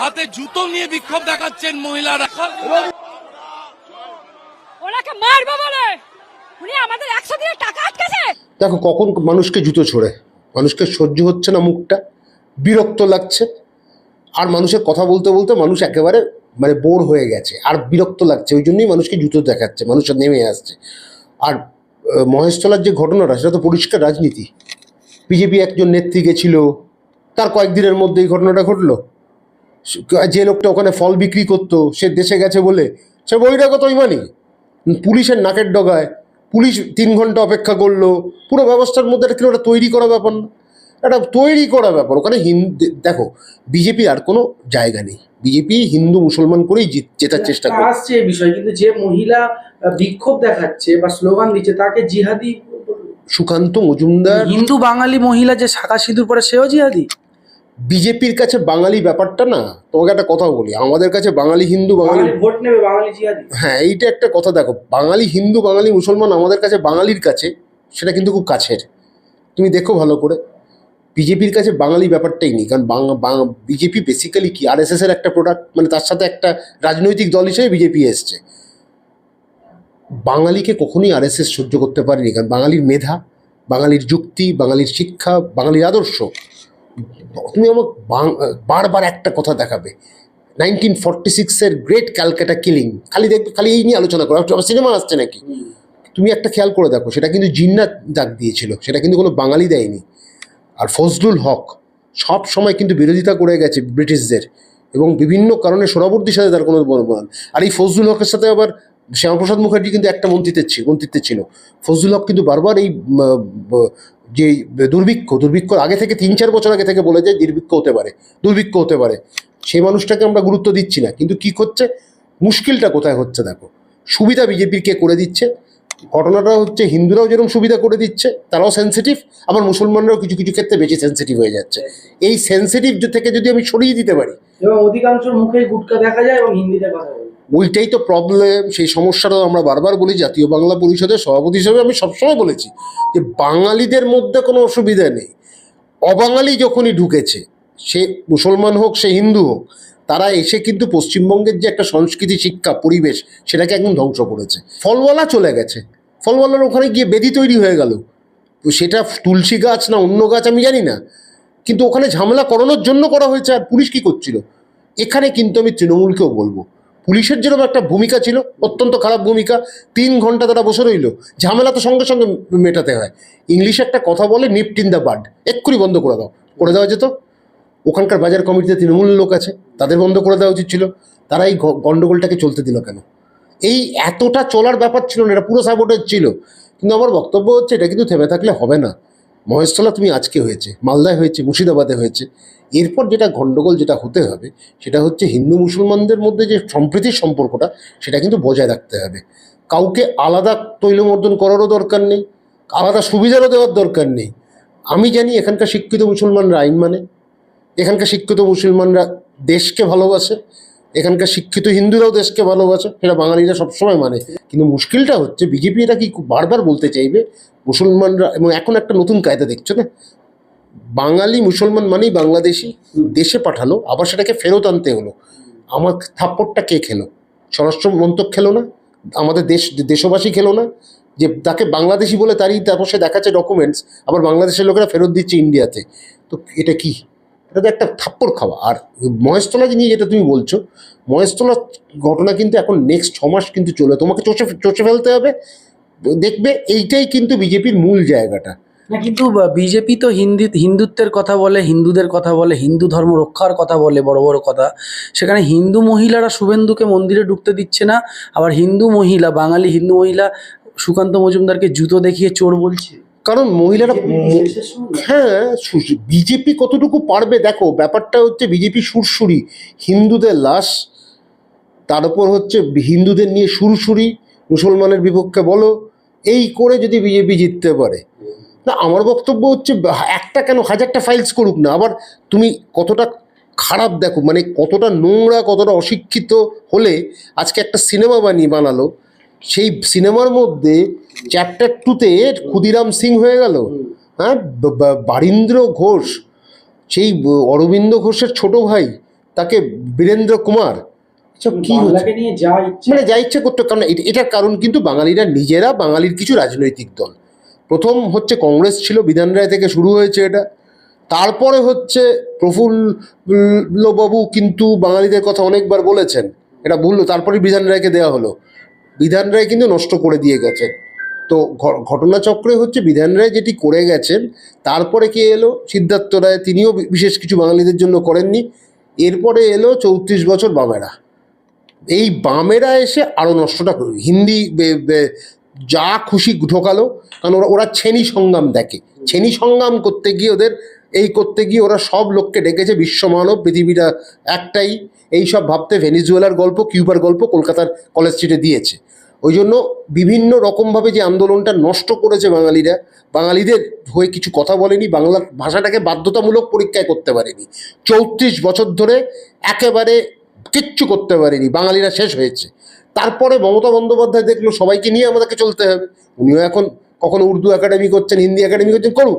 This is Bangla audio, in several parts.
হাতে জুতো নিয়ে বিক্ষোভ দেখাচ্ছেন মহিলারা। ওনাকে মারবো বলে? উনি আমাদের একশো দিনের টাকা আটকেছে? দেখো কখন মানুষকে জুতো ছোড়ে? মানুষকে সহ্য হচ্ছে না মুখটা বিরক্ত লাগছে। আর মানুষের কথা বলতে বলতে মানুষ একেবারে মানে বোর হয়ে গেছে আর বিরক্ত লাগছে। ওই জন্যই মানুষকে জুতো দেখাচ্ছে মানুষের নেমে আসছে। আর মহেশতলার যে ঘটনাটা সেটা তো পরিষ্কার রাজনীতি। বিজেপি একজন নেত্রী গেছিল তার কয়েকদিনের মধ্যে এই ঘটনাটা ঘটলো। যে লোকটা ওখানে ফল বিক্রি করতো সে দেশে গেছে বলে সে বহিরাগত ইমানি? পুলিশের নাকের ডগায় পুলিশ তিন ঘণ্টা অপেক্ষা করল পুরো ব্যবস্থার মধ্যে এটা কিন্তু ওটা তৈরি করা ব্যাপার না? এটা তৈরি করা ব্যাপার ওখানে হিন্দু দেখো বিজেপি আর কোনো জায়গা নেই। বিজেপি হিন্দু মুসলমান করেই জিত- জেতার চেষ্টা করে। আসছে এই বিষয় কিন্তু যে মহিলা বিক্ষোভ দেখাচ্ছে বা স্লোগান দিচ্ছে তাকে জিহাদি সুকান্ত মজুমদার হিন্দু বাঙালি মহিলা যে শাখা সিঁদুর পরে সেও জিহাদি? বিজেপির কাছে বাঙালি ব্যাপারটা না তোমাকে একটা কথা বলি আমাদের কাছে বাঙালি হিন্দু বাঙালি ভোট নেবে বাঙালি জিহাদি। হ্যাঁ এইটা একটা কথা দেখো বাঙালি হিন্দু বাঙালি মুসলমান আমাদের কাছে বাঙালির কাছে সেটা কিন্তু খুব কাছের। তুমি দেখো ভালো করে বিজেপির কাছে বাঙালি ব্যাপারটাই নেই কারণ বাংলা বিজেপি বেসিক্যালি কি আর এর একটা প্রোডাক্ট মানে তার সাথে একটা রাজনৈতিক দল হিসেবে বিজেপি এসছে। বাঙালিকে কখনোই আর সহ্য করতে পারেনি কারণ বাঙালির মেধা বাঙালির যুক্তি বাঙালির শিক্ষা বাঙালির আদর্শ তুমি আমাকে বারবার একটা কথা দেখাবে। নাইনটিন ফর্টি সিক্সের গ্রেট ক্যালকাটা কিলিং খালি দেখবে খালি এই নিয়ে আলোচনা করো। আবার সিনেমা আসছে নাকি? তুমি একটা খেয়াল করে দেখো সেটা কিন্তু জিন্নাত ডাক দিয়েছিল সেটা কিন্তু কোনো বাঙালি দেয়নি। আর ফজলুল হক সব সময় কিন্তু বিরোধিতা করে গেছে ব্রিটিশদের এবং বিভিন্ন কারণে সোহরাবর্দীর সাথে তার কোনো বলবান আর এই ফজলুল হকের সাথে আবার শ্যামাপ্রসাদ মুখার্জি কিন্তু একটা মন্ত্রিত্বের ছিল মন্ত্রিত্বে ছিল। ফজলুল হক কিন্তু বারবার এই যে দুর্ভিক্ষ দুর্ভিক্ষ আগে থেকে তিন চার বছর আগে থেকে বলে যায় দুর্ভিক্ষ হতে পারে, দুর্ভিক্ষ হতে পারে। সেই মানুষটাকে আমরা গুরুত্ব দিচ্ছি না। কিন্তু কি করছে? মুশকিলটা কোথায় হচ্ছে দেখো? সুবিধা বিজেপির কে করে দিচ্ছে? ঘটনাটা হচ্ছে হিন্দুরাও যেরকম সুবিধা করে দিচ্ছে তারাও সেন্সিটিভ আবার মুসলমানরাও কিছু কিছু ক্ষেত্রে বেশি সেন্সিটিভ হয়ে যাচ্ছে। এই সেন্সিটিভ থেকে যদি আমি সরিয়ে দিতে পারি। এবং অধিকাংশ মুখে গুটকা দেখা যায় এবং হিন্দিতে কথা বলে। ওইটাই তো প্রবলেম সেই সমস্যাটাও আমরা বারবার বলি জাতীয় বাংলা পরিষদের সভাপতি হিসেবে আমি সবসময় বলেছি যে বাঙালিদের মধ্যে কোনো অসুবিধা নেই। অবাঙালি যখনই ঢুকেছে সে মুসলমান হোক সে হিন্দু হোক তারা এসে কিন্তু পশ্চিমবঙ্গের যে একটা সংস্কৃতি, শিক্ষা, পরিবেশ সেটাকে একদম ধ্বংস করেছে। ফলওয়ালা চলে গেছে। ফলওয়ালার ওখানে গিয়ে বেদি তৈরি হয়ে গেল। তো সেটা তুলসী গাছ না অন্য গাছ আমি জানি না। কিন্তু ওখানে ঝামেলা করানোর জন্য করা হয়েছে আর পুলিশ কি করছিল? এখানে কিন্তু আমি তৃণমূলকেও বলব। পুলিশের যেরকম একটা ভূমিকা ছিল, অত্যন্ত খারাপ ভূমিকা, তিন ঘণ্টা তারা বসে রইল। ঝামেলা তো সঙ্গে সঙ্গে মেটাতে হয়। ইংলিশে একটা কথা বলে নিপট ইন দ্য বার্ড এক্ষুনি বন্ধ করে দাও। করে দেওয়া যেত। ওখানকার বাজার কমিটিতে তৃণমূল লোক আছে। তাদের বন্ধ করে দেওয়া উচিত ছিল। তারা এই গ- গন্ডগোলটাকে চলতে দিল কেন? এই এতটা চলার ব্যাপার ছিল না, এটা পুরো সাপোর্টের ছিল। কিন্তু আমার বক্তব্য হচ্ছে, এটা কিন্তু থেমে থাকলে হবে না। মহেশতলা তুমি আজকে হয়েছে, মালদায় হয়েছে, মুর্শিদাবাদে হয়েছে। এরপর যেটা গন্ডগোল যেটা হতে হবে, সেটা হচ্ছে হিন্দু মুসলমানদের মধ্যে যে সম্প্রীতির সম্পর্কটা, সেটা কিন্তু বজায় রাখতে হবে। কাউকে আলাদা তৈলমর্দন করারও দরকার নেই, আলাদা সুবিধারও দেওয়ার দরকার নেই। আমি জানি এখানকার শিক্ষিত মুসলমানরা আইন মানে এখানকার শিক্ষিত মুসলমানরা দেশকে ভালোবাসে, এখানকার শিক্ষিত হিন্দুরাও দেশকে ভালোবাসে, সেটা বাঙালিরা সবসময় মানে। কিন্তু মুশকিলটা হচ্ছে বিজেপি এটা কি বারবার বলতে চাইবে, মুসলমানরা, এবং এখন একটা নতুন কায়দা দেখছ না? বাঙালি মুসলমান মানেই বাংলাদেশি, দেশে পাঠালো, আবার সেটাকে ফেরত আনতে হলো। আমার থাপ্পড়টা কে খেলো? স্বরাষ্ট্র মন্ত্রক খেলো না, আমাদের দেশ, দেশবাসী খেলো না, যে তাকে বাংলাদেশি বলে তারই তারপর সে দেখাচ্ছে ডকুমেন্টস আবার বাংলাদেশের লোকেরা ফেরত দিচ্ছে ইন্ডিয়াতে তো এটা কি? এটা তো একটা থাপ্পড় খাওয়া। আর মহেশতলা নিয়ে যেটা তুমি বলছো, মহেশতলা ঘটনা কিন্তু এখন নেক্সট ছ মাস কিন্তু চলে তোমাকে চষে চষে ফেলতে হবে। দেখবে এইটাই কিন্তু বিজেপির মূল জায়গাটা। কিন্তু বিজেপি তো হিন্দি, হিন্দুত্বের কথা বলে, হিন্দুদের কথা বলে, হিন্দু ধর্ম রক্ষার কথা বলে, বড় বড় কথা। সেখানে হিন্দু মহিলারা শুভেন্দুকে মন্দিরে ঢুকতে দিচ্ছে না, আবার হিন্দু মহিলা, বাঙালি হিন্দু মহিলা সুকান্ত মজুমদারকে জুতো দেখিয়ে চোর বলছে। কারণ মহিলারা হ্যাঁ বিজেপি কতটুকু পারবে? দেখো ব্যাপারটা হচ্ছে বিজেপি সুরসুরি হিন্দুদের লাশ। তার উপর হচ্ছে হিন্দুদের নিয়ে সুরসুরি মুসলমানের বিপক্ষে বলো এই করে যদি বিজেপি জিততে পারে। না আমার বক্তব্য হচ্ছে একটা কেন হাজারটা ফাইলস করুক না আবার তুমি কতটা খারাপ দেখো মানে কতটা নোংরা কতটা অশিক্ষিত হলে আজকে একটা সিনেমা বানিয়ে বানালো সেই সিনেমার মধ্যে চ্যাপ্টার টুতে ক্ষুদিরাম সিং হয়ে গেল। হ্যাঁ বারীন্দ্র ঘোষ সেই অরবিন্দ ঘোষের ছোট ভাই তাকে বীরেন্দ্র কুমার। কি হচ্ছে? মানে যা ইচ্ছে করতে কারণ এটার কারণ কিন্তু বাঙালিরা নিজেরা বাঙালির কিছু রাজনৈতিক দল। প্রথম হচ্ছে কংগ্রেস ছিল বিধান রায় থেকে শুরু হয়েছে এটা। তারপরে হচ্ছে প্রফুল্লবাবু কিন্তু বাঙালিদের কথা অনেকবার বলেছেন। এটা ভুললো তারপরে বিধান রায়কে দেওয়া হলো। বিধান রায় কিন্তু নষ্ট করে দিয়ে গেছেন তো ঘটনাচক্রে হচ্ছে বিধান রায় যেটি করে গেছেন, তারপরে কে এলো? সিদ্ধার্থ রায়, তিনিও বিশেষ কিছু বাঙালিদের জন্য করেননি। এরপরে এলো চৌত্রিশ বছর বামেরা। এই বামেরা এসে আরও নষ্টটা হিন্দি যা খুশি ঢোকালো, কারণ ওরা ওরা ছেনি সংগ্রাম দেখে। ছেনি সংগ্রাম করতে গিয়ে ওদের, এই করতে গিয়ে ওরা সব লোককে ডেকেছে বিশ্বমানব পৃথিবীটা একটাই। এই সব ভাবতে ভেনিজুয়েলার গল্প, কিউবার গল্প কলকাতার কলেজ স্ট্রিটে দিয়েছে। ওই জন্য বিভিন্ন রকমভাবে যে আন্দোলনটা নষ্ট করেছে বাঙালিরা বাঙালিদের হয়ে কিছু কথা বলেনি বাংলা ভাষাটাকে বাধ্যতামূলক পরীক্ষায় করতে পারেনি। চৌত্রিশ বছর ধরে একেবারে কিচ্ছু করতে পারেনি বাঙালিরা শেষ হয়েছে। তারপরে মমতা বন্দ্যোপাধ্যায় দেখল সবাইকে নিয়ে আমাদেরকে চলতে হবে। উনিও এখন কখনো উর্দু একাডেমি করছেন হিন্দি একাডেমি করছেন করুক।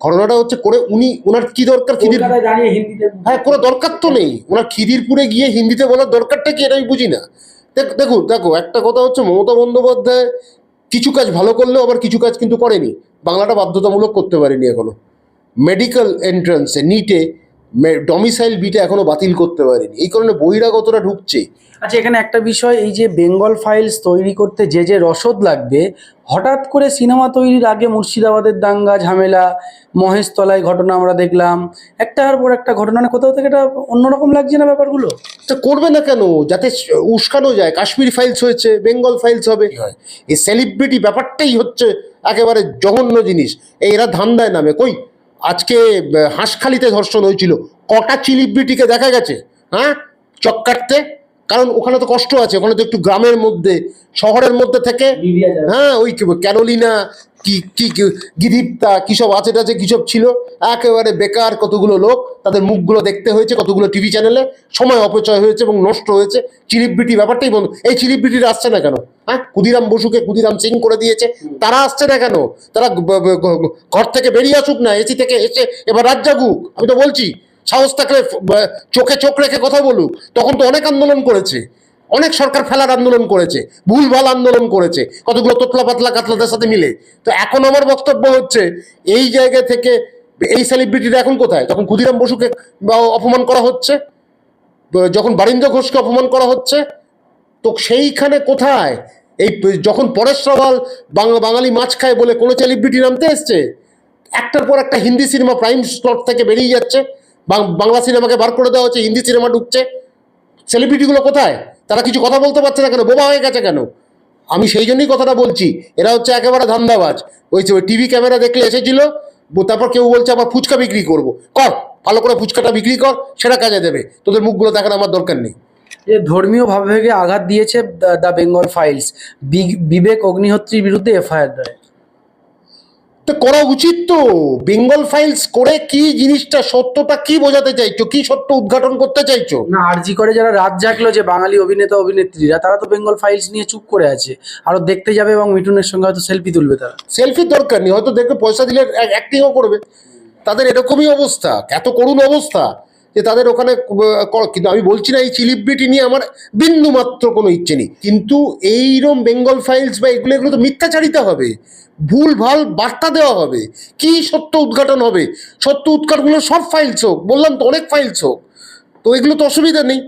ঘটনাটা হচ্ছে করে উনি ওনার কি দরকার খিদির হ্যাঁ কোনো দরকার তো নেই। ওনার খিদিরপুরে গিয়ে হিন্দিতে বলার দরকারটা কি এটা আমি বুঝি না। দেখুন, দেখো, একটা কথা হচ্ছে মমতা বন্দ্যোপাধ্যায় কিছু কাজ ভালো করলেও আবার কিছু কাজ কিন্তু করেনি। বাংলাটা বাধ্যতামূলক করতে পারেনি এখনও মেডিকেল এন্ট্রান্সে নিটে ডমিসাইল বিটা এখনও বাতিল করতে পারেনি। এই কারণে বহিরাগতরা ঢুকছে। আচ্ছা এখানে একটা বিষয় এই যে বেঙ্গল ফাইলস তৈরি করতে যে যে রসদ লাগবে হঠাৎ করে সিনেমা তৈরির আগে মুর্শিদাবাদের দাঙ্গা ঝামেলা মহেশতলায় ঘটনা আমরা দেখলাম একটার পর একটা ঘটনা না কোথাও থেকে এটা অন্যরকম লাগছে না ব্যাপারগুলো? তা করবে না কেন? যাতে উস্কানো যায়। কাশ্মীর ফাইলস হয়েছে বেঙ্গল ফাইলস হবে। এই সেলিব্রিটি ব্যাপারটাই হচ্ছে একেবারে জঘন্য জিনিস। এই এরা ধান্দায় নামে। কই? আজকে হাঁসখালিতে ধর্ষণ হয়েছিল। কটা চিলিব্রিটিকে দেখা গেছে? হ্যাঁ? চক কাটতে কারণ ওখানে তো কষ্ট আছে ওখানে তো একটু গ্রামের মধ্যে শহরের মধ্যে থেকে হ্যাঁ ওই কি বল- ক্যারোলিনা কি কি গিরিপ্তা কী সব আছে টাছে কী সব ছিল একেবারে বেকার কতগুলো লোক তাদের মুখগুলো দেখতে হয়েছে কতগুলো টিভি চ্যানেলে সময় অপচয় হয়েছে এবং নষ্ট হয়েছে চিলিব্রিটি ব্যাপারটাই বন্ধ এই চিলিব্রিটিরা আসছে না কেন? হ্যাঁ ক্ষুদিরাম বসুকে ক্ষুদিরাম সিং করে দিয়েছে তারা আসছে না কেন? তারা ঘর থেকে বেরিয়ে আসুক না এসি থেকে এসে এবার রাত জাগুক আমি তো বলছি সাহস থাকলে চোখে চোখ রেখে কথা বলুক, তখন তো অনেক আন্দোলন করেছে। অনেক সরকার ফেলার আন্দোলন করেছে, ভুলভাল আন্দোলন করেছে, কতগুলো তোতলা পাতলা কাতলাদের সাথে মিলে। তো এখন আমার বক্তব্য হচ্ছে, এই জায়গা থেকে এই সেলিব্রিটিরা এখন কোথায়? তখন ক্ষুদিরাম বসুকে অপমান করা হচ্ছে যখন বারিন্দ্র ঘোষকে অপমান করা হচ্ছে, তো সেইখানে কোথায়? এই যখন পরেশ রাওয়াল বাঙালি মাছ খায় বলে কোনো সেলিব্রিটি নামতে এসছে, একটার পর একটা হিন্দি সিনেমা প্রাইম স্লট থেকে বেরিয়ে যাচ্ছে বাংলা সিনেমাকে বার করে দেওয়া হচ্ছে, হিন্দি সিনেমা ঢুকছে। সেলিব্রিটিগুলো কোথায়? তারা কিছু কথা বলতে পারছে না কেন? বোবা হয়ে গেছে কেন? আমি সেই জন্যই কথাটা বলছি। এরা হচ্ছে একেবারে ধান্দাবাজ। ওই যে টিভি ক্যামেরা দেখলে এসেছিল তারপর কেউ বলছে আবার ফুচকা বিক্রি করব। কর, ভালো করে ফুচকাটা বিক্রি কর, সেটা কাজে দেবে। তোদের মুখগুলো দেখার আমার দরকার নেই। যে ধর্মীয় ভাবভেগে আঘাত দিয়েছে দ্য বেঙ্গল ফাইলস। বিবেক অগ্নিহোত্রীর বিরুদ্ধে এফআইআর দেয় তো করা উচিত তো। বেঙ্গল ফাইলস করে কি জিনিসটা সত্যটা কি বোঝাতে চাইছো? কি সত্য উদ্ঘাটন করতে চাইছো? না আরজি করে যারা রাত জাগলো যে বাঙালি অভিনেতা অভিনেত্রীরা তারা তো বেঙ্গল ফাইলস নিয়ে চুপ করে আছে। আরও দেখতে যাবে এবং মিঠুনের সঙ্গে হয়তো সেলফি তুলবে তারা। সেলফির দরকার নেই হয়তো দেখবে পয়সা দিলে অ্যাক্টিংও করবে। তাদের এরকমই অবস্থা এত করুণ অবস্থা। যে তাদের ওখানে কিন্তু আমি বলছি না এই সেলিব্রিটি নিয়ে আমার বিন্দু মাত্র কোনো ইচ্ছে নেই। কিন্তু এইরম বেঙ্গল ফাইলস বা এগুলো এগুলো তো মিথ্যাচারিতা হবে। ভুল, ভালো বার্তা দেওয়া হবে। কি সত্য উদ্ঘাটন হবে? সত্য উদ্ঘাটনগুলো সব ফাইলস হোক, বললাম তো অনেক ফাইলস হোক। তো এগুলো তো অসুবিধা নেই।